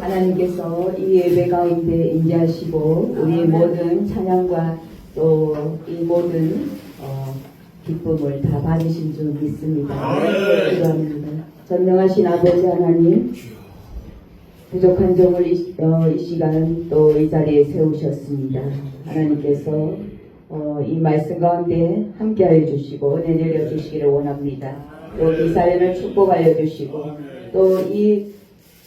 하나님께서 이 예배 가운데 임재하시고 우리 모든 찬양과 또 이 모든 어, 기쁨을 다 받으신 줄 믿습니다. 기도합니다. 전능하신 아버지 하나님 부족한 종을 이, 어, 이 시간 또 이 자리에 세우셨습니다. 하나님께서 어, 이 말씀 가운데 함께하여 주시고 은혜 내려 주시기를 원합니다. 또 이 사연을 축복하여 주시고 또이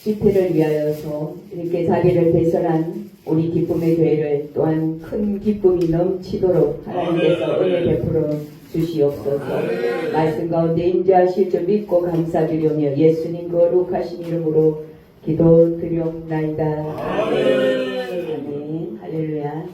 집회를 위하여서 이렇게 자리를 배설한 우리 기쁨의 교회를 또한 큰 기쁨이 넘치도록 하나님께서 은혜 베풀어 주시옵소서. 말씀 가운데 임재하실 줄 믿고 감사드리며 예수님 거룩하신 이름으로 기도 드리옵나이다. 아멘. 할렐루야.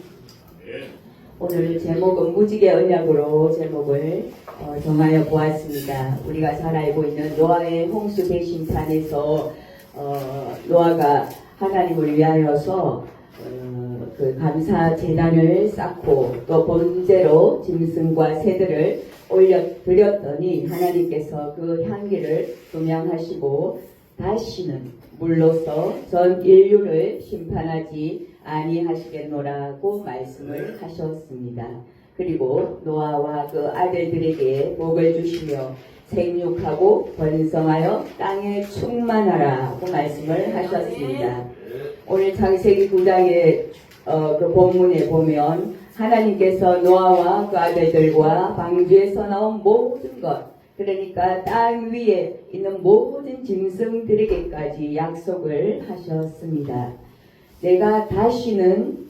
오늘 제목은 무지개 언약으로 제목을 어, 정하여 보았습니다. 우리가 잘 알고 있는 노아의 홍수 대심판에서 어, 노아가 하나님을 위하여서 어, 그 감사 재단을 쌓고 또 번제로 짐승과 새들을 올려 드렸더니 하나님께서 그 향기를 조명하시고 다시는 물로서 전 인류를 심판하지 아니하시겠노라고 말씀을 하셨습니다. 그리고 노아와 그 아들들에게 복을 주시며 생육하고 번성하여 땅에 충만하라고 말씀을 하셨습니다. 오늘 창세기 9장의 어, 그 본문에 보면 하나님께서 노아와 그 아들들과 방주에서 나온 모든 것 그러니까 땅 위에 있는 모든 짐승들에게까지 약속을 하셨습니다. 내가 다시는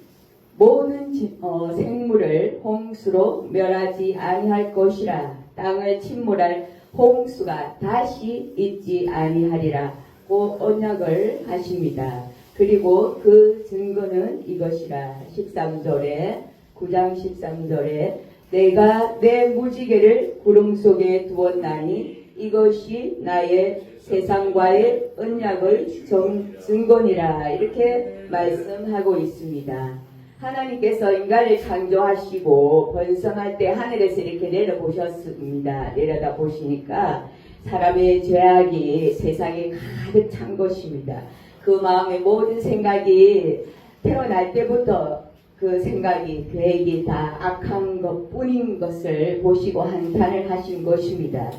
모든 지- 어, 생물을 홍수로 멸하지 아니할 것이라 땅을 침몰할 홍수가 다시 있지 아니하리라고 언약을 하십니다. 그리고 그 증거는 이것이라 13절에 9장 13절에 내가 내 무지개를 구름 속에 두었나니 이것이 나의 세상과의 언약을 정, 증거니라 이렇게 말씀하고 있습니다. 하나님께서 인간을 창조하시고 번성할 때 하늘에서 이렇게 내려보셨습니다. 내려다 보시니까 사람의 죄악이 세상에 가득 찬 것입니다. 그 마음의 모든 생각이 태어날 때부터 그 생각이 계획이 다 악한 것 뿐인 것을 보시고 한탄을 하신 것입니다.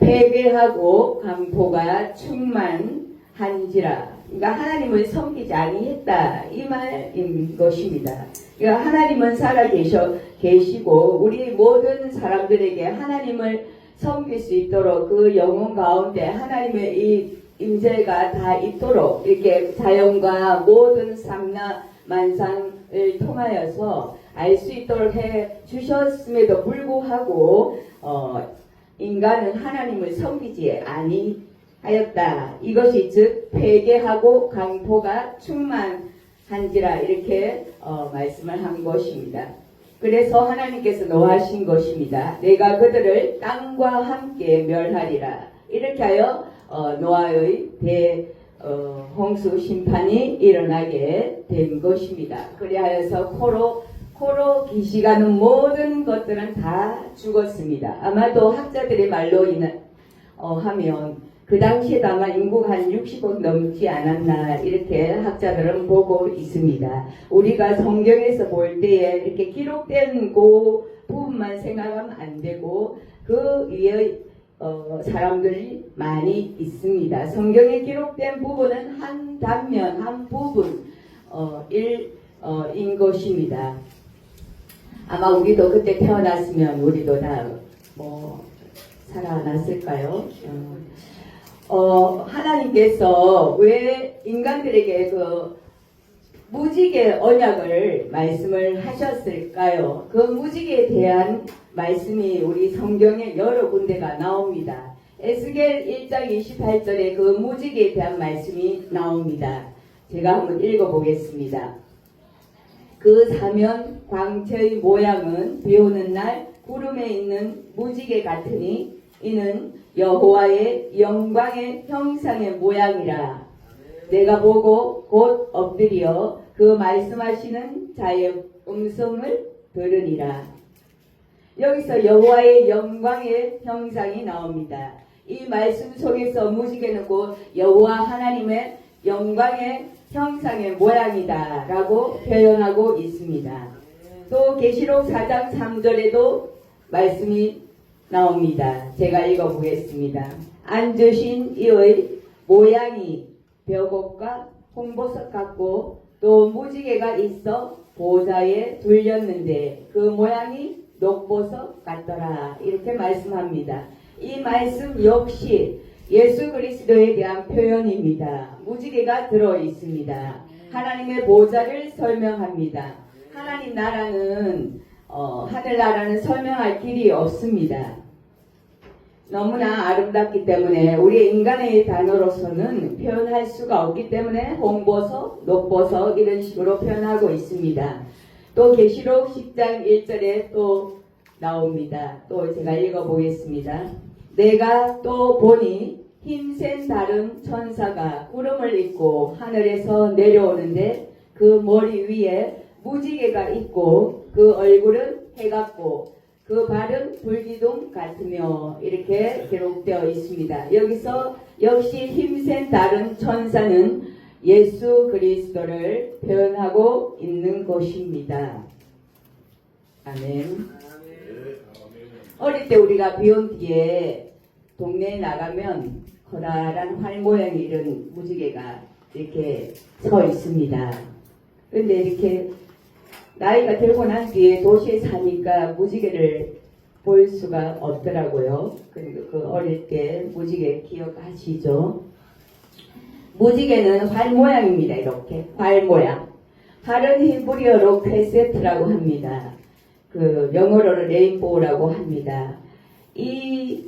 패배하고 강포가 충만 한지라. 그러니까 하나님을 섬기지 아니했다 이 말인 것입니다. 그러니까 하나님은 살아 계셔 계시고 우리 모든 사람들에게 하나님을 섬길 수 있도록 그 영혼 가운데 하나님의 이 임재가 다 있도록 이렇게 자연과 모든 삼나 만상을 통하여서 알 수 있도록 해 주셨음에도 불구하고 어, 인간은 하나님을 섬기지 아니 하였다. 이것이 즉 회개하고 강포가 충만한지라 이렇게 어, 말씀을 한 것입니다. 그래서 하나님께서 노하신 것입니다. 내가 그들을 땅과 함께 멸하리라. 이렇게 하여 어, 노아의 대 어, 홍수 심판이 일어나게 된 것입니다. 그리하여서 코로 코로 기시가는 모든 것들은 다 죽었습니다. 아마도 학자들의 말로 인한 어, 하면 그 당시에도 아마 인구가 한 60억 넘지 않았나 이렇게 학자들은 보고 있습니다. 우리가 성경에서 볼 때에 이렇게 기록된 그 부분만 생각하면 안 되고 그 위에 어, 사람들이 많이 있습니다. 성경에 기록된 부분은 한 단면, 한 부분, 어, 일, 어, 인 것입니다. 아마 우리도 그때 태어났으면 우리도 다, 뭐, 살아났을까요? 어, 어, 하나님께서 왜 인간들에게 그 무지개 언약을 말씀을 하셨을까요? 그 무지개에 대한 말씀이 우리 성경에 여러 군데가 나옵니다. 에스겔 1장 28절에 그 무지개에 대한 말씀이 나옵니다. 제가 한번 읽어보겠습니다. 그 사면 광채의 모양은 비 오는 날 구름에 있는 무지개 같으니 이는 여호와의 영광의 형상의 모양이라 내가 보고 곧 엎드려 그 말씀하시는 자의 음성을 들으니라. 여기서 여호와의 영광의 형상이 나옵니다. 이 말씀 속에서 무지개는 곧 여호와 하나님의 영광의 형상의 모양이다 라고 표현하고 있습니다. 또 계시록 4장 3절에도 말씀이 나옵니다. 제가 읽어보겠습니다. 앉으신 이의 모양이 벼곡과 홍보석 같고 또 무지개가 있어 보좌에 둘렸는데 그 모양이 녹보석 같더라 이렇게 말씀합니다. 이 말씀 역시 예수 그리스도에 대한 표현입니다. 무지개가 들어 있습니다. 하나님의 보좌를 설명합니다. 하나님 나라는 어, 하늘 나라는 설명할 길이 없습니다. 너무나 아름답기 때문에 우리 인간의 단어로서는 표현할 수가 없기 때문에 홍보석, 녹보석 이런 식으로 표현하고 있습니다. 또 계시록 10장 1절에 또 나옵니다. 또 제가 읽어보겠습니다. 내가 또 보니 힘센 다른 천사가 구름을 입고 하늘에서 내려오는데 그 머리 위에 무지개가 있고 그 얼굴은 해같고 그 발은 불기둥 같으며 이렇게 기록되어 있습니다. 여기서 역시 힘센 다른 천사는 예수 그리스도를 표현하고 있는 것입니다. 아멘. 어릴 때 우리가 비온 뒤에 동네에 나가면 커다란 활 모양의 이런 무지개가 이렇게 서 있습니다. 근데 이렇게 나이가 들고 난 뒤에 도시에 사니까 무지개를 볼 수가 없더라고요. 그리고 그 어릴 때 무지개 기억하시죠? 무지개는 활 모양입니다. 이렇게 활 모양. 활은 히브리어로 크레세트라고 합니다. 그 영어로는 레인보우라고 합니다. 이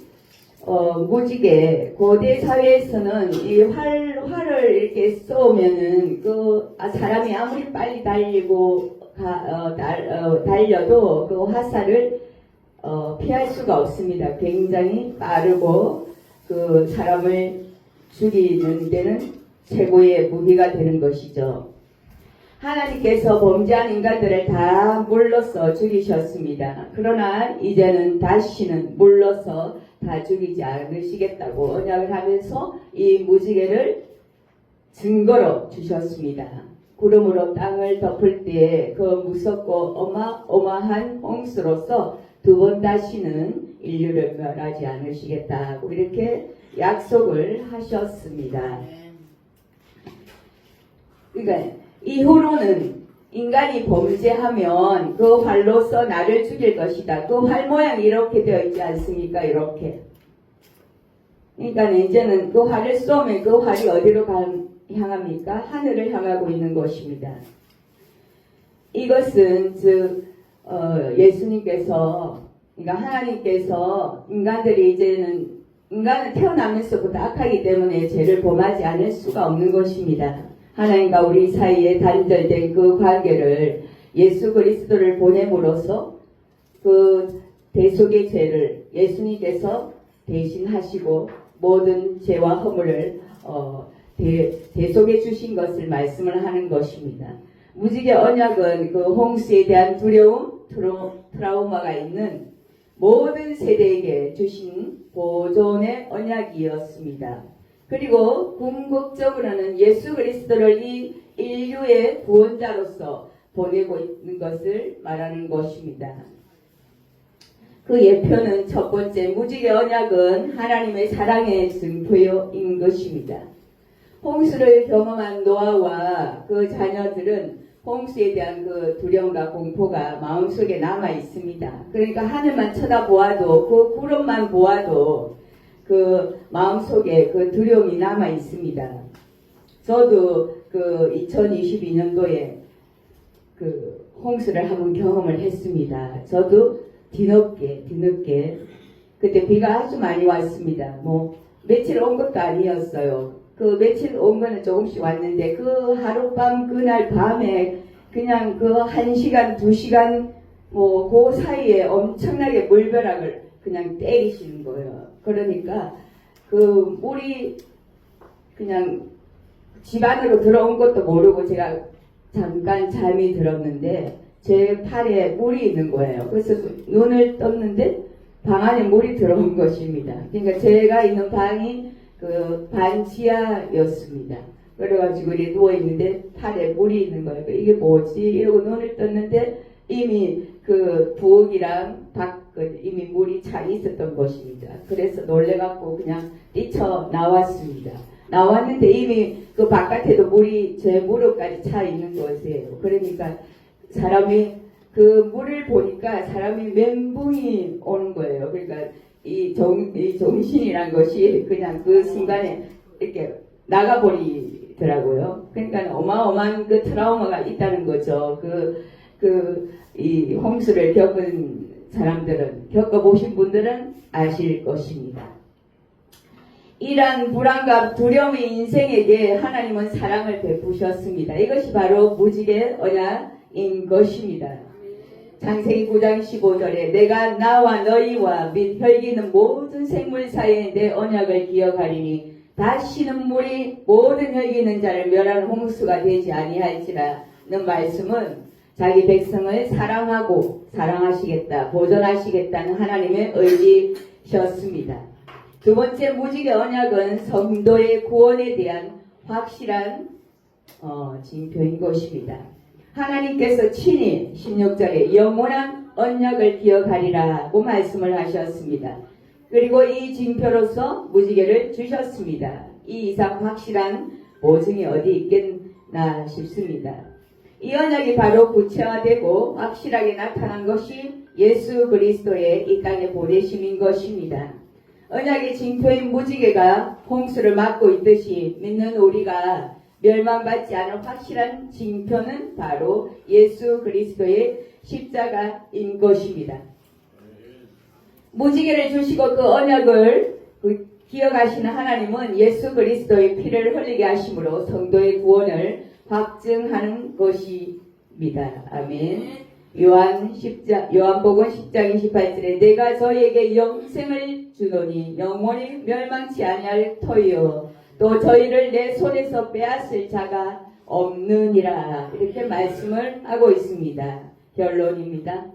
어, 무지개 고대 사회에서는 이 활, 활을 이렇게 쏘면은 그 아, 사람이 아무리 빨리 달리고 가, 어, 달, 어, 달려도 그 화살을 어, 피할 수가 없습니다. 굉장히 빠르고 그 사람을 죽이는 데는 최고의 무기가 되는 것이죠. 하나님께서 범죄한 인간들을 다 물러서 죽이셨습니다. 그러나 이제는 다시는 물러서 다 죽이지 않으시겠다고 언약을 하면서 이 무지개를 증거로 주셨습니다. 구름으로 땅을 덮을 때에 그 무섭고 어마어마한 홍수로서 두 번 다시는 인류를 멸하지 않으시겠다고 이렇게 약속을 하셨습니다. 그러니까 이후로는 인간이 범죄하면 그 활로서 나를 죽일 것이다. 그 활 모양이 이렇게 되어 있지 않습니까? 이렇게. 그러니까 이제는 그 활을 쏘면 그 활이 어디로 간- 향합니까? 하늘을 향하고 있는 것입니다. 이것은 즉 어, 예수님께서 그러니까 하나님께서 인간들이 이제는 인간은 태어나면서부터 악하기 때문에 죄를 범하지 않을 수가 없는 것입니다. 하나님과 우리 사이에 단절된 그 관계를 예수 그리스도를 보냄으로써 그 대속의 죄를 예수님께서 대신하시고 모든 죄와 허물을 어, 대, 대속해 주신 것을 말씀을 하는 것입니다. 무지개 언약은 그 홍수에 대한 두려움, 트로, 트라우마가 있는 모든 세대에게 주신 보존의 언약이었습니다. 그리고 궁극적으로는 예수 그리스도를 이 인류의 구원자로서 보내고 있는 것을 말하는 것입니다. 그 예표는 첫 번째 무지개 언약은 하나님의 사랑의 증표인 것입니다. 홍수를 경험한 노아와 그 자녀들은 홍수에 대한 그 두려움과 공포가 마음속에 남아 있습니다. 그러니까 하늘만 쳐다보아도 그 구름만 보아도 그 마음속에 그 두려움이 남아 있습니다. 저도 그 2022년도에 그 홍수를 한번 경험을 했습니다. 저도 뒤늦게 뒤늦게 그때 비가 아주 많이 왔습니다. 뭐 며칠 온 것도 아니었어요. 그 며칠 온 거는 조금씩 왔는데 그 하룻밤 그날 밤에 그냥 그 한 시간 두 시간 뭐 그 사이에 엄청나게 물벼락을 그냥 때리시는 거예요. 그러니까 그 물이 그냥 집 안으로 들어온 것도 모르고 제가 잠깐 잠이 들었는데 제 팔에 물이 있는 거예요. 그래서 눈을 떴는데 방 안에 물이 들어온 것입니다. 그러니까 제가 있는 방이 그 반지하였습니다. 그래가지고 이렇게 누워있는데 팔에 물이 있는 거예요. 이게 뭐지? 이러고 눈을 떴는데 이미 그 부엌이랑 밖은 이미 물이 차 있었던 것입니다. 그래서 놀래갖고 그냥 뛰쳐 나왔습니다. 나왔는데 이미 그 바깥에도 물이 제 무릎까지 차 있는 것이에요. 그러니까 사람이 그 물을 보니까 사람이 멘붕이 오는 거예요. 그러니까 이, 정, 이 정신이란 것이 그냥 그 순간에 이렇게 나가버리더라고요. 그러니까 어마어마한 그 트라우마가 있다는 거죠. 그, 그, 이 홍수를 겪은 사람들은, 겪어보신 분들은 아실 것입니다. 이러한 불안과 두려움의 인생에게 하나님은 사랑을 베푸셨습니다. 이것이 바로 무지개 언약인 것입니다. 창세기 9장 15절에 내가 나와 너희와 및 혈기는 모든 생물 사이에 내 언약을 기억하리니 다시는 물이 모든 혈기는 자를 멸하는 홍수가 되지 아니할지라는 말씀은 자기 백성을 사랑하고 사랑하시겠다 보존하시겠다는 하나님의 의지셨습니다. 두 번째 무지개 언약은 성도의 구원에 대한 확실한 어, 징표인 것입니다. 하나님께서 친히 16절에 영원한 언약을 기억하리라고 말씀을 하셨습니다. 그리고 이 징표로서 무지개를 주셨습니다. 이 이상 확실한 보증이 어디 있겠나 싶습니다. 이 언약이 바로 구체화되고 확실하게 나타난 것이 예수 그리스도의 이 땅에 보내심인 것입니다. 언약의 징표인 무지개가 홍수를 막고 있듯이 믿는 우리가 멸망받지 않은 확실한 징표는 바로 예수 그리스도의 십자가인 것입니다. 무지개를 주시고 그 언약을 그 기억하시는 하나님은 예수 그리스도의 피를 흘리게 하심으로 성도의 구원을 확증하는 것입니다. 아멘. 요한 10장, 요한복음 10장 28절에 내가 저희에게 영생을 주노니 영원히 멸망치 아니할 터이요 또 저희를 내 손에서 빼앗을 자가 없느니라 이렇게 말씀을 하고 있습니다. 결론입니다.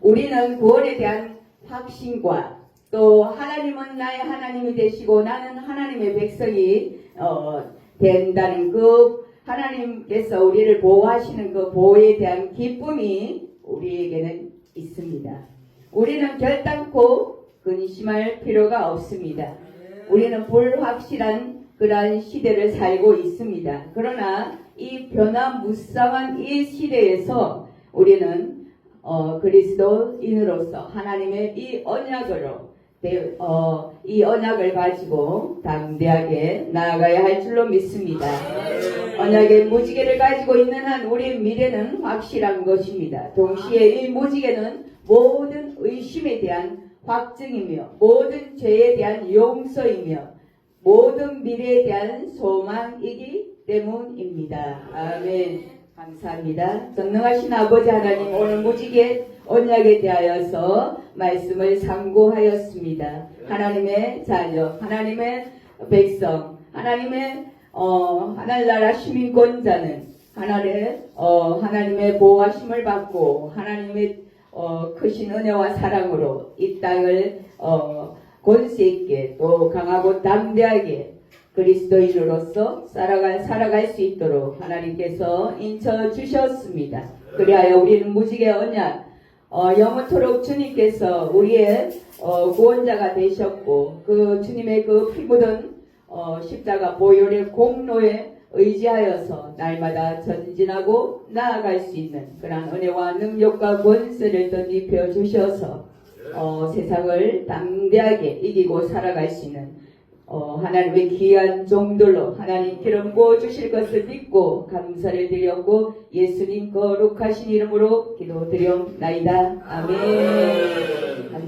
우리는 구원에 대한 확신과 또 하나님은 나의 하나님이 되시고 나는 하나님의 백성이 어, 된다는 그 하나님께서 우리를 보호하시는 그 보호에 대한 기쁨이 우리에게는 있습니다. 우리는 결단코 근심할 필요가 없습니다. 우리는 불확실한 그러한 시대를 살고 있습니다. 그러나 이 변화무쌍한 이 시대에서 우리는 어, 그리스도인으로서 하나님의 이 언약으로 대- 어, 이 언약을 가지고 담대하게 나아가야 할 줄로 믿습니다. 언약의 무지개를 가지고 있는 한 우리의 미래는 확실한 것입니다. 동시에 이 무지개는 모든 의심에 대한 확증이며 모든 죄에 대한 용서이며 모든 미래에 대한 소망이기 때문입니다. 아멘. 감사합니다. 전능하신 아버지 하나님 오늘 무지개 언약에 대하여서 말씀을 상고하였습니다. 하나님의 자녀, 하나님의 백성, 하나님의 어, 하늘나라 시민권자는 하나님의 어, 하나님의 보호하심을 받고 하나님의 어, 크신 은혜와 사랑으로 이 땅을 어, 권세 있게 또 강하고 담대하게 그리스도인으로서 살아갈, 살아갈 수 있도록 하나님께서 인쳐 주셨습니다. 그리하여 우리는 무지개 언약, 어, 영원토록 주님께서 우리의 어, 구원자가 되셨고 그 주님의 그 피 묻은 어, 십자가 보혈의 공로에 의지하여서 날마다 전진하고 나아갈 수 있는 그러한 은혜와 능력과 권세를 덧입혀 주셔서 어, 세상을 담대하게 이기고 살아갈 수 있는 어, 하나님의 귀한 종들로 하나님 기름 부어 주실 것을 믿고 감사를 드렸고 예수님 거룩하신 이름으로 기도드렸나이다. 아멘. 감사.